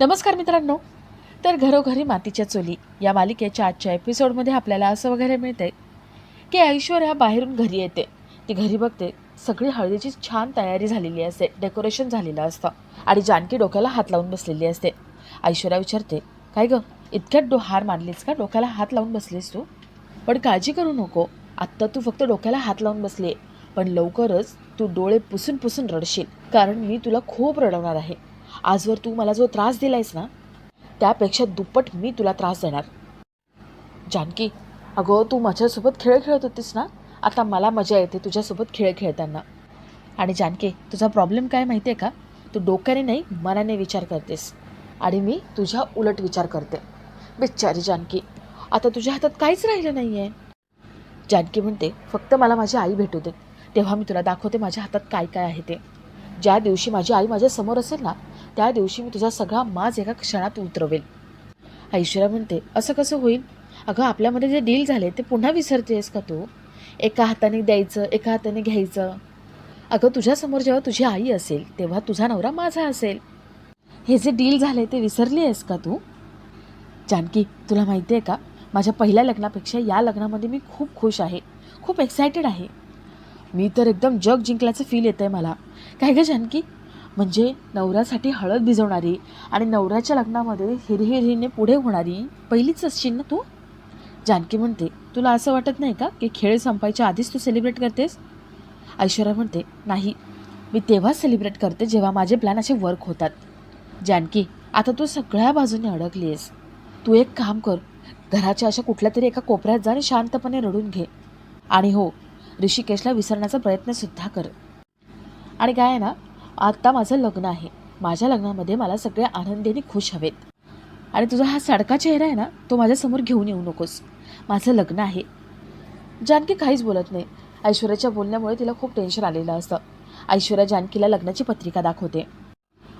नमस्कार मित्रांनो. तर घरोघरी मातीच्या चुली या मालिकेच्या आजच्या एपिसोडमध्ये आपल्याला असं वगैरे मिळते की ऐश्वर्या बाहेरून घरी येते. ती घरी बघते सगळी हळदीची छान तयारी झालेली असते डेकोरेशन झालेलं असतं आणि जानकी डोक्याला हात लावून बसलेली असते. ऐश्वर्या विचारते काय गं इतक्यात डो हार मानलीस का? डोक्याला हात लावून बसलीस तू? पण काळजी करू नको आत्ता तू फक्त डोक्याला हात लावून बसली पण लवकरच तू डोळे पुसून पुसून रडशील कारण मी तुला खूप रडवणार आहे. आजवर तू मला जो त्रास दिलायस ना त्यापेक्षा दुप्पट मी तुला त्रास देणार. जानकी अगं तू माझ्यासोबत खेळ खेळत होतीस ना? आता मला मजा येते तुझ्यासोबत खेळ खेळताना. आणि जानकी तुझा प्रॉब्लेम काय माहिती आहे का? तू डोक्याने नाही मनाने विचार करतेस. आणि मी तुझ्या उलट विचार करते. बिचारी जानकी आता तुझ्या हातात काहीच राहिलं नाही आहे जानकी म्हणते फक्त मला माझी आई भेटू दे. तेव्हा मी तुला दाखवते माझ्या हातात काय काय आहे ते. ज्या दिवशी माझी आई माझ्यासमोर असेल ना त्या दिवशी मी तुझा सगळा माज एका क्षणात उतरवेल. ऐश्वर्या म्हणते असं कसं होईल? अगं आपल्यामध्ये जे डील झाले ते पुन्हा विसरतेस का तू? एका हाताने द्यायचं एका हाताने घ्यायचं. अगं तुझ्यासमोर जेव्हा तुझी आई असेल तेव्हा तुझा नवरा माझा असेल. हे जे डील झाले ते विसरली आहेस का तू? जानकी तुला माहिती आहे का? माझ्या पहिल्या लग्नापेक्षा या लग्नामध्ये मी खूप खुश आहे. खूप एक्सायटेड आहे. मी तर एकदम जग जिंकल्याचं फील येतं आहे मला. काय गं जानकी? म्हणजे नवऱ्यासाठी हळद भिजवणारी आणि नवऱ्याच्या लग्नामध्ये हिरहिरीने पुढे होणारी पहिलीच असशील ना तू? जानकी म्हणते तुला असं वाटत नाही का की खेळ संपायच्या आधीच तू सेलिब्रेट करतेस? ऐश्वर्या म्हणते नाही. मी तेव्हाच सेलिब्रेट करते जेव्हा माझे प्लॅन असे वर्क होतात. जानकी आता तू सगळ्या बाजूने अडकली आहेस तू एक काम कर घराच्या अशा कुठल्या तरी एका कोपऱ्यात जा आणि शांतपणे रडून घे. आणि हो ऋषिकेशला विसरण्याचा प्रयत्नसुद्धा कर. आणि काय आहे ना आत्ता माझं लग्न आहे. माझ्या लग्नामध्ये मला सगळे आनंदीने खुश हवेत. आणि तुझा हा सडका चेहरा आहे ना तो माझ्यासमोर घेऊन येऊ नकोस. माझं लग्न आहे. जानकी काहीच बोलत नाही. ऐश्वर्याच्या बोलण्यामुळे तिला खूप टेन्शन आलेलं असतं. ऐश्वर्या जानकीला लग्नाची पत्रिका दाखवते.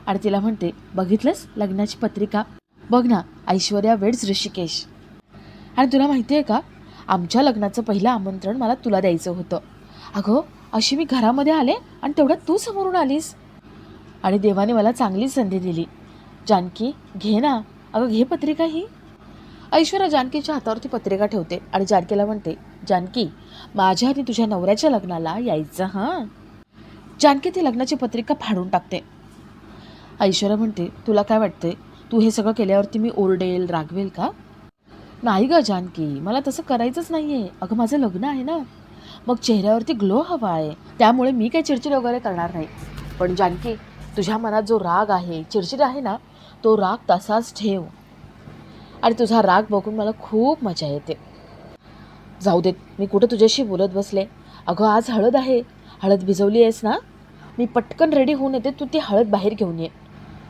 आणि तिला म्हणते बघितलंस लग्नाची पत्रिका? बघ ना ऐश्वर्या वेड्स ऋषिकेश. आणि तुला माहिती आहे का आमच्या लग्नाचं पहिलं आमंत्रण मला तुला द्यायचं होतं. अगं अशी मी घरामध्ये आले आणि तेवढ्यात तू समोरून आलीस. आणि देवाने मला चांगली संधी दिली. जानकी घे ना. अगं घे पत्रिका ही. ऐश्वर्या जानकीच्या हातावरती पत्रिका ठेवते आणि जानकीला म्हणते जानकी माझ्या आणि तुझ्या नवऱ्याच्या लग्नाला यायचं हां? जानकी ती लग्नाची पत्रिका फाडून टाकते. ऐश्वर्या म्हणते तुला काय वाटते तू हे सगळं केल्यावरती मी ओरडेल रागवेल का? नाही ग जानकी मला तसं करायचंच नाही आहे अगं माझं लग्न आहे ना. मग चेहऱ्यावरती ग्लो हवा आहे. त्यामुळे मी काही चिडचिड वगैरे करणार नाही. पण जानकी तुझ्या मनात जो राग आहे चिडचिड आहे ना तो राग तसाच ठेव. आणि तुझा राग बघून मला खूप मजा येते. जाऊ देत मी कुठं तुझ्याशी बोलत बसले? अगं आज हळद आहे. हळद भिजवली आहेस ना? मी पटकन रेडी होऊन येते तू ती हळद बाहेर घेऊन ये.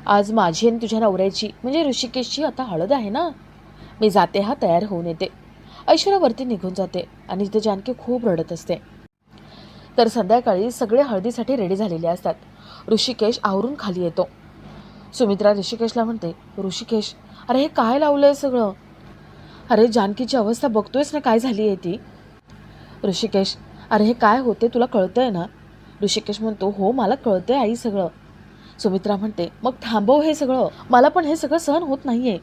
आज माझी आणि तुझ्या नवऱ्याची म्हणजे ऋषिकेशची आता हळद आहे ना? मी जाते हा तयार होऊन येते. ऐश्वर्यावरती निघून जाते आणि तिथे जानकी खूप रडत असते. तर संध्याकाळी सगळे हळदीसाठी रेडी झालेले असतात. ऋषिकेश आवरून खाली येतो. सुमित्रा ऋषिकेशला म्हणते ऋषिकेश अरे हे काय लावलं आहे सगळं? अरे जानकीची अवस्था बघतोयस ना काय झाली आहे ती? ऋषिकेश अरे हे काय होते तुला कळतंय ना? ऋषिकेश म्हणतो हो मला कळतंय आई सगळं. सुमित्रा म्हणते मग थांबव हे सगळं मला पण हे सगळं सहन होत नाही आहे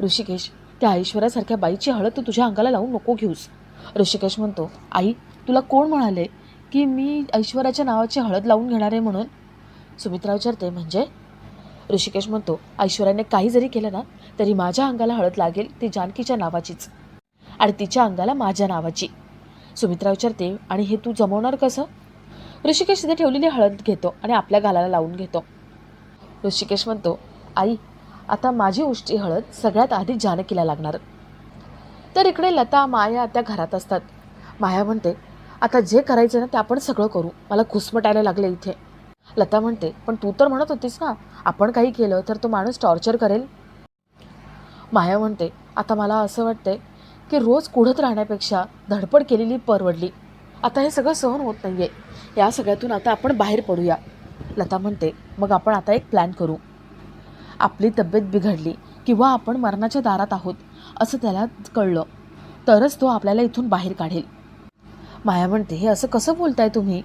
ऋषिकेश त्या ऐश्वर्यासारख्या बाईची हळद तू तुझ्या अंगाला लावून नको घेऊस. ऋषिकेश म्हणतो आई तुला कोण म्हणाले की मी ऐश्वर्याच्या नावाची हळद लावून घेणार आहे म्हणून? सुमित्रा विचारते म्हणजे? ऋषिकेश म्हणतो ऐश्वर्याने काही जरी केलं ना तरी माझ्या अंगाला हळद लागेल ती जानकीच्या नावाचीच. आणि तिच्या अंगाला माझ्या नावाची. सुमित्रा विचारते आणि हे तू जमवणार कसं? ऋषिकेश तिथे ठेवलेली हळद घेतो आणि आपल्या गालाला लावून घेतो. ऋषिकेश म्हणतो आई आता माझी उष्टी हळद सगळ्यात आधी जानकीला लागणार. तर इकडे लता माया त्या घरात असतात. माया म्हणते आता जे करायचं ना ते आपण सगळं करू. मला घुसमटायला लागले इथे. लता म्हणते पण तू तर म्हणत होतीस ना आपण काही केलं तर तो माणूस टॉर्चर करेल. माया म्हणते आता मला असं वाटतंय की रोज कुढत राहण्यापेक्षा धडपड केलेली परवडली. आता हे सगळं सहन होत नाही आहे या सगळ्यातून आता आपण बाहेर पडूया. लता म्हणते मग आपण आता एक प्लॅन करू. आपली तब्येत बिघडली किंवा आपण मरणाच्या दारात आहोत असं त्याला कळलं. तरच तो आपल्याला इथून बाहेर काढेल. माया म्हणते हे असं कसं बोलताय तुम्ही?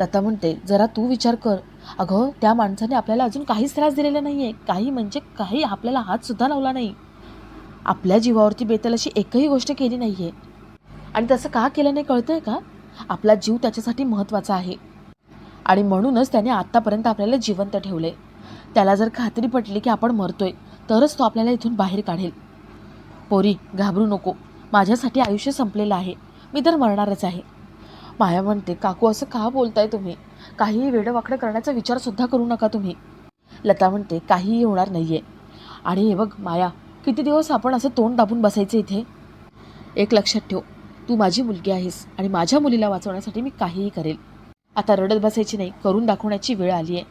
लता म्हणते जरा तू विचार कर. अगं त्या माणसाने आपल्याला अजून काहीच त्रास दिलेला नाही आहे काही म्हणजे काही आपल्याला हातसुद्धा लावला नाही. आपल्या जीवावरती बेतल अशी एकही गोष्ट केली नाही आहे आणि तसं का केलं नाही आहे का? आपला जीव त्याच्यासाठी महत्त्वाचा आहे. आणि म्हणूनच त्याने आत्तापर्यंत आपल्याला जिवंत ठेवले त्याला जर खात्री पटली की आपण मरतोय तरच तो आपल्याला इथून बाहेर काढेल. पोरी घाबरू नको. माझ्यासाठी आयुष्य संपलेलं आहे. मी तर मरणारच आहे. माया म्हणते काकू असं का बोलताय तुम्ही? काहीही वेडंवाकडं करण्याचा विचारसुद्धा करू नका तुम्ही. लता म्हणते काहीही होणार नाही आहे आणि हे बघ माया किती दिवस आपण असं तोंड दाबून बसायचं इथे? एक लक्षात ठेव तू माझी मुलगी आहेस आणि माझ्या मुलीला वाचवण्यासाठी मी काहीही करेल. आता रडत बसायची नाही करून दाखवण्याची वेळ आली आहे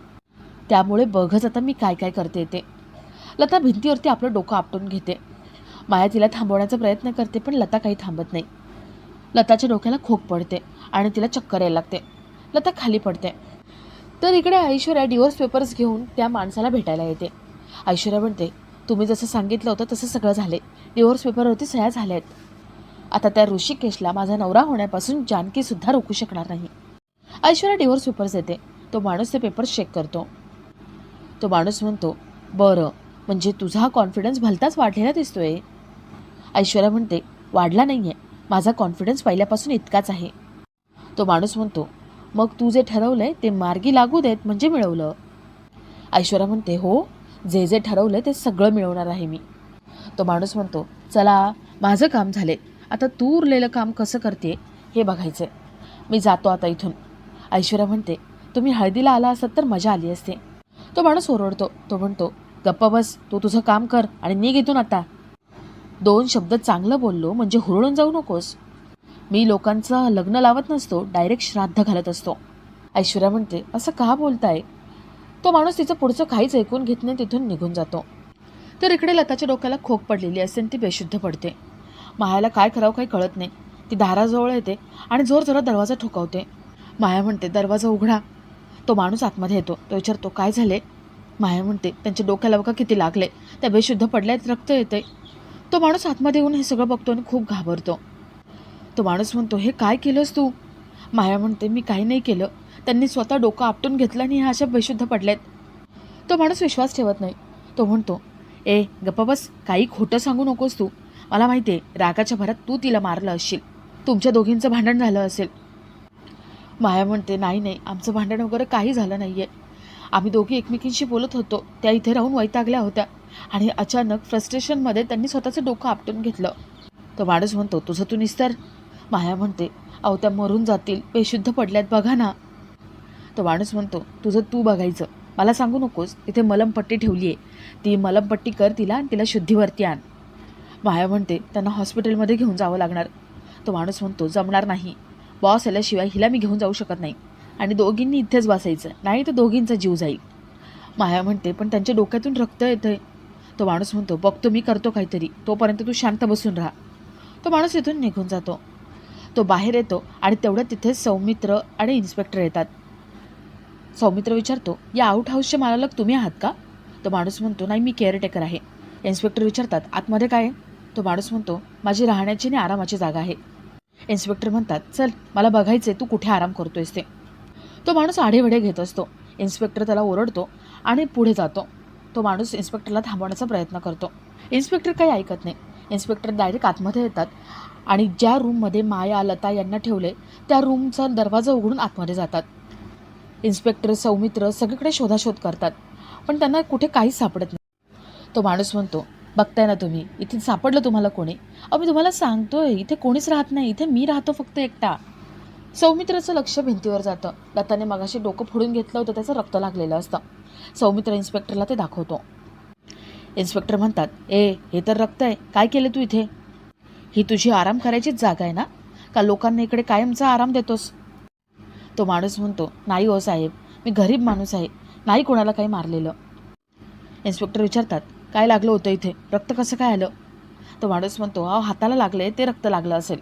त्यामुळे बघच आता मी काय काय करते ते. लता भिंतीवरती आपलं डोकं आपटून घेते. माया तिला थांबवण्याचा प्रयत्न करते पण लता काही थांबत नाही. लताच्या डोक्याला खोक पडते आणि तिला चक्कर यायला लागते. लता खाली पडते. तर इकडे ऐश्वर्या डिवोर्स पेपर्स घेऊन त्या माणसाला भेटायला येते. ऐश्वर्या म्हणते तुम्ही जसं सांगितलं होतं तसं सगळं झाले. डिवोर्स पेपरवरती सह्या झाल्या आहेत. आता त्या ऋषिकेशला माझा नवरा होण्यापासून जानकीसुद्धा रोखू शकणार नाही. ऐश्वर्या डिवोर्स पेपर्स येते तो माणूस ते पेपर्स चेक करतो. तो माणूस म्हणतो बरं म्हणजे तुझा हा कॉन्फिडन्स भलताच वाढलेला दिसतोय. ऐश्वर्या म्हणते वाढला नाही आहे माझा कॉन्फिडन्स पहिल्यापासून इतकाच आहे. तो माणूस म्हणतो मग तू जे ठरवलंय ते मार्गी लागू देत म्हणजे मिळवलं. ऐश्वर्या म्हणते हो जे जे ठरवलं ते सगळं मिळवणार आहे मी. तो माणूस म्हणतो चला माझं काम झाले. आता तू उरलेलं काम कसं करते हे बघायचं मी जातो आता इथून. ऐश्वर्या म्हणते तुम्ही हळदीला आला असत तर मजा आली असते. तो माणूस ओरडतो तो म्हणतो गप्प बस तू तुझं काम कर आणि निघ इथून आता. दोन शब्द चांगलं बोललो म्हणजे हुरळून जाऊ नकोस. मी लोकांचं लग्न लावत नसतो डायरेक्ट श्राद्ध घालत असतो. ऐश्वर्या म्हणते असं का बोलताय? तो माणूस तिचं पुढचं काहीच ऐकून घेत नाही तिथून निघून जातो. तर इकडे लताच्या डोक्याला खोक पडलेली असते आणि ती बेशुद्ध पडते. मायाला काय करावं काही कळत नाही. ती दाराजवळ येते आणि जोर जोरात दरवाजा ठोकावते. माया म्हणते दरवाजा उघडा. तो माणूस आतमध्ये येतो. तो विचारतो काय झाले? माया म्हणते त्यांच्या डोक्याला बघा किती लागले. त्या बेशुद्ध पडल्यात रक्त येते तो माणूस आतमध्ये येऊन हे सगळं बघतो आणि खूप घाबरतो. तो माणूस म्हणतो हे काय केलंस तू? माया म्हणते मी काही नाही केलं. त्यांनी स्वतः डोकं आपटून घेतलं आणि ह्या अशा बेशुद्ध पडल्यात. तो माणूस विश्वास ठेवत नाही. तो म्हणतो ए गप्पा बस. काही खोटं सांगू नकोस तू. मला माहिती आहे रागाच्या भरात तू तिला मारलं असशील. तुमच्या दोघींचं भांडण झालं असेल. माया म्हणते नाही नाही. आमचं भांडण वगैरे काही झालं नाही आहे आम्ही दोघी एकमेकींशी बोलत होतो. त्या इथे राहून वैतागल्या होत्या. आणि अचानक फ्रस्ट्रेशनमध्ये त्यांनी स्वतःचं डोकं आपटून घेतलं. तो माणूस म्हणतो तुझं तू निस्तर. माया म्हणते अहो त्या मरून जातील बेशुद्ध पडल्यात बघा ना. तो माणूस म्हणतो तुझं तू बघायचं. मला सांगू नकोस इथे मलमपट्टी ठेवली आहे ती मलमपट्टी कर तिला आणि तिला शुद्धीवरती आण. माया म्हणते त्यांना हॉस्पिटलमध्ये घेऊन जावं लागणार. तो माणूस म्हणतो जमणार नाही. बॉस आल्याशिवाय हिला मी घेऊन जाऊ शकत नाही. आणि दोघींनी इथेच बसायचं नाही तर दोघींचा जीव जाईल. माया म्हणते पण त्यांच्या डोक्यातून रक्त येतंय. तो माणूस म्हणतो बघतो मी करतो काहीतरी. तोपर्यंत तू शांत बसून राहा. तो माणूस इथून निघून जातो. तो बाहेर येतो आणि तेवढ्या तिथे सौमित्र आणि इन्स्पेक्टर येतात. सौमित्र विचारतो या आउट हाऊसच्या मालक तुम्ही आहात का? तो माणूस म्हणतो नाही मी केअरटेकर आहे. इन्स्पेक्टर विचारतात आतमध्ये काय आहे? तो माणूस म्हणतो माझी राहण्याची आणि आरामाची जागा आहे. इन्स्पेक्टर म्हणतात चल मला बघायचे तू कुठे आराम करतोयस ते. तो माणूस आढेवढे घेत असतो. इन्स्पेक्टर त्याला ओरडतो आणि पुढे जातो. तो माणूस इन्स्पेक्टरला थांबवण्याचा प्रयत्न करतो. इन्स्पेक्टर काही ऐकत नाही. इन्स्पेक्टर डायरेक्ट आतमध्ये येतात आणि ज्या रूममध्ये माया लता यांना ठेवले त्या रूमचा दरवाजा उघडून आतमध्ये जातात. इन्स्पेक्टर सौमित्र सगळीकडे शोधाशोध करतात. पण त्यांना कुठे काहीच सापडत नाही. तो माणूस म्हणतो बघताय ना तुम्ही इथे सापडलं तुम्हाला कोणी? अहो मी तुम्हाला सांगतोय इथे कोणीच राहत नाही इथे मी राहतो फक्त एकटा. सौमित्राचं लक्ष भिंतीवर जातं. लताने मगाशी डोकं फोडून घेतलं होतं त्याचं रक्त लागलेलं असतं. सौमित्र इन्स्पेक्टरला ते दाखवतो. इन्स्पेक्टर म्हणतात ए हे तर रक्त आहे. काय केलं तू इथे? ही तुझी आराम करायचीच जागा आहे ना? का लोकांना इकडे कायमचा आराम देतोस? तो माणूस म्हणतो नाही हो साहेब मी गरीब माणूस आहे. नाही कोणाला काही मारलेलं. इन्स्पेक्टर विचारतात काय लागलं होतं इथे? रक्त कसं काय आलं? तो माणूस म्हणतो अहो हाताला लागले ते रक्त लागलं असेल.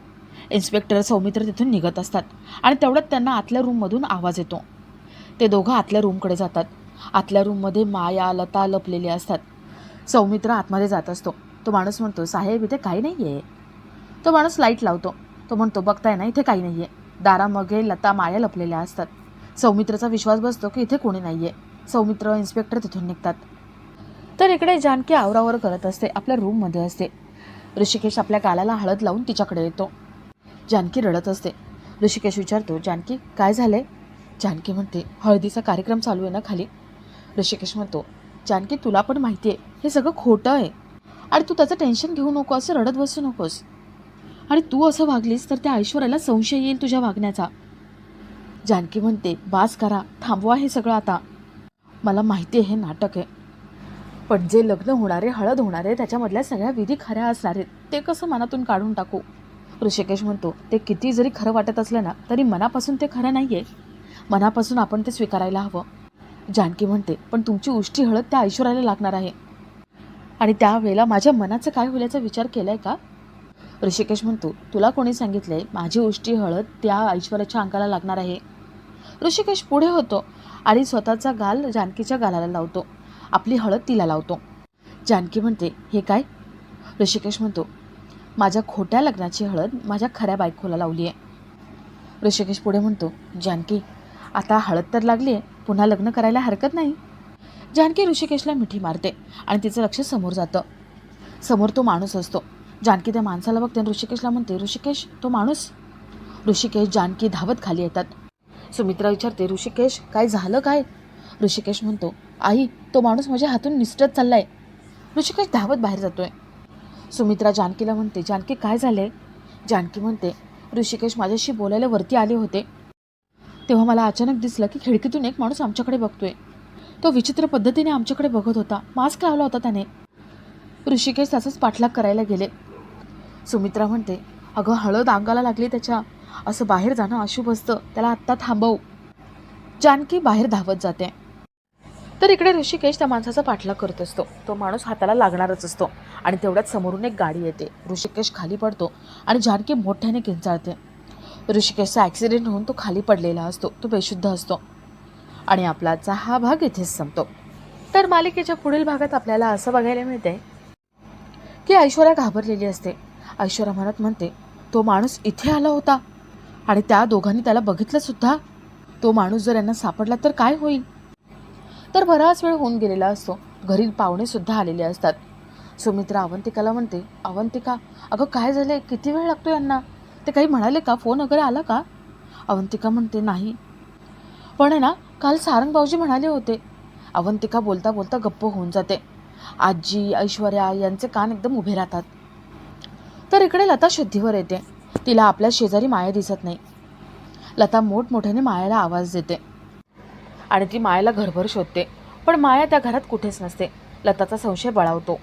इन्स्पेक्टर सौमित्र तिथून निघत असतात आणि तेवढ्यात त्यांना आतल्या रूममधून आवाज येतो. ते दोघं आतल्या रूमकडे जातात. आतल्या रूममध्ये माया लता लपलेली असतात. सौमित्र आतमध्ये जात असतो. तो माणूस म्हणतो साहेब इथे काही नाही आहे तो माणूस लाइट लावतो. तो म्हणतो बघताय ना इथे काही नाही आहे दारामागे लता माया लपलेल्या असतात. सौमित्रचा विश्वास बसतो की इथे कोणी नाही आहे सौमित्र इन्स्पेक्टर तिथून निघतात. तर इकडे जानकी आवरावर करत असते आपल्या रूममध्ये असते. ऋषिकेश आपल्या गालाला हळद लावून तिच्याकडे येतो. जानकी रडत असते. ऋषिकेश विचारतो जानकी काय झालंय? जानकी म्हणते हळदीचा कार्यक्रम चालू आहे ना खाली? ऋषिकेश म्हणतो जानकी तुला पण माहिती आहे हे सगळं खोटं आहे. आणि तू त्याचं टेन्शन घेऊ नको असं रडत बसू नकोस. आणि तू असं वागलीस तर त्या ऐश्वर्याला संशय येईल तुझ्या वागण्याचा. जानकी म्हणते बास करा थांबवा हे सगळं आता. मला माहिती आहे हे नाटक आहे. पण जे लग्न होणारे हळद होणारे त्याच्यामधल्या सगळ्या विधी खऱ्या असणार आहेत ते कसं मनातून काढून टाकू? ऋषिकेश म्हणतो ते किती जरी खरं वाटत असलं ना तरी मनापासून ते खरं नाही आहे मनापासून आपण ते स्वीकारायला हवं. जानकी म्हणते पण तुमची उष्टी हळद त्या ऐश्वर्याला लागणार आहे. आणि त्यावेळेला माझ्या मनाचं काय होईल याचा विचार केला आहे का? ऋषिकेश म्हणतो तुला कोणी सांगितलंय माझी उष्टी हळद त्या ऐश्वर्याच्या अंगाला लागणार आहे. ऋषिकेश पुढे होतो आणि स्वतःचा गाल जानकीच्या गालाला लावतो. आपली हळद तिला लावतो. जानकी म्हणते हे काय? ऋषिकेश म्हणतो माझ्या खोट्या लग्नाची हळद माझ्या खऱ्या बायकोला लावली आहे ऋषिकेश पुढे म्हणतो जानकी आता हळद तर लागली आहे पुन्हा लग्न करायला हरकत नाही. जानकी ऋषिकेशला मिठी मारते आणि तिचं लक्ष समोर जातं. समोर तो माणूस असतो. जानकी त्या माणसाला बघते आणि ऋषिकेशला म्हणते ऋषिकेश तो माणूस? ऋषिकेश जानकी धावत खाली येतात. सुमित्रा विचारते ऋषिकेश काय झालं काय? ऋषिकेश म्हणतो आई तो माणूस माझ्या हातून निसटत चाललाय. ऋषिकेश धावत बाहेर जातोय. सुमित्रा जानकीला म्हणते जानकी काय झाले जानकी म्हणते ऋषिकेश माझ्याशी बोलायला वरती आले होते. तेव्हा मला अचानक दिसलं की खिडकीतून एक माणूस आमच्याकडे बघतोय. तो विचित्र पद्धतीने आमच्याकडे बघत होता. मास्क लावला होता त्याने. ऋषिकेश तसंच पाठलाग करायला गेले. सुमित्रा म्हणते अगं हळद अंगाला लागली त्याच्या. असं बाहेर जाणं अशुभ असतं. त्याला आत्ता थांबव. जानकी बाहेर धावत जाते. तर इकडे ऋषिकेश त्या माणसाचा पाठलाग करत असतो. तो माणूस हाताला लागणारच असतो आणि तेवढ्यात समोरून एक गाडी येते. ऋषिकेश खाली पडतो आणि जानकी मोठ्याने किंचाळते. ऋषिकेशचा ॲक्सिडेंट होऊन तो खाली पडलेला असतो तो बेशुद्ध असतो. आणि आपलाचा हा भाग इथेच संपतो. तर मालिकेच्या पुढील भागात आपल्याला असं बघायला मिळते की ऐश्वर्या घाबरलेली असते. ऐश्वर्या म्हणत म्हणते तो माणूस इथे आला होता आणि त्या दोघांनी त्याला बघितलं सुद्धा. तो माणूस जर यांना सापडला तर काय होईल? तर बराच वेळ होऊन गेलेला असतो. घरी पाहुणेसुद्धा आलेले असतात. सुमित्रा अवंतिकाला म्हणते अवंतिका अगं काय झालं किती वेळ लागतो यांना? ते काही म्हणाले का? फोन वगैरे आला का? अवंतिका म्हणते नाही. पण आहे ना काल सारंग भाऊजी म्हणाले होते. अवंतिका बोलता बोलता गप्प होऊन जाते. आजी ऐश्वर्या यांचे कान एकदम उभे राहतात. तर इकडे लता शुद्धीवर येते. तिला आपल्या शेजारी माया दिसत नाही. लता मोठमोठ्याने मायाला आवाज देते. आणि ती मायाला घरभर शोधते. पण माया त्या घरात कुठेच नसते. लताचा संशय बळावतो.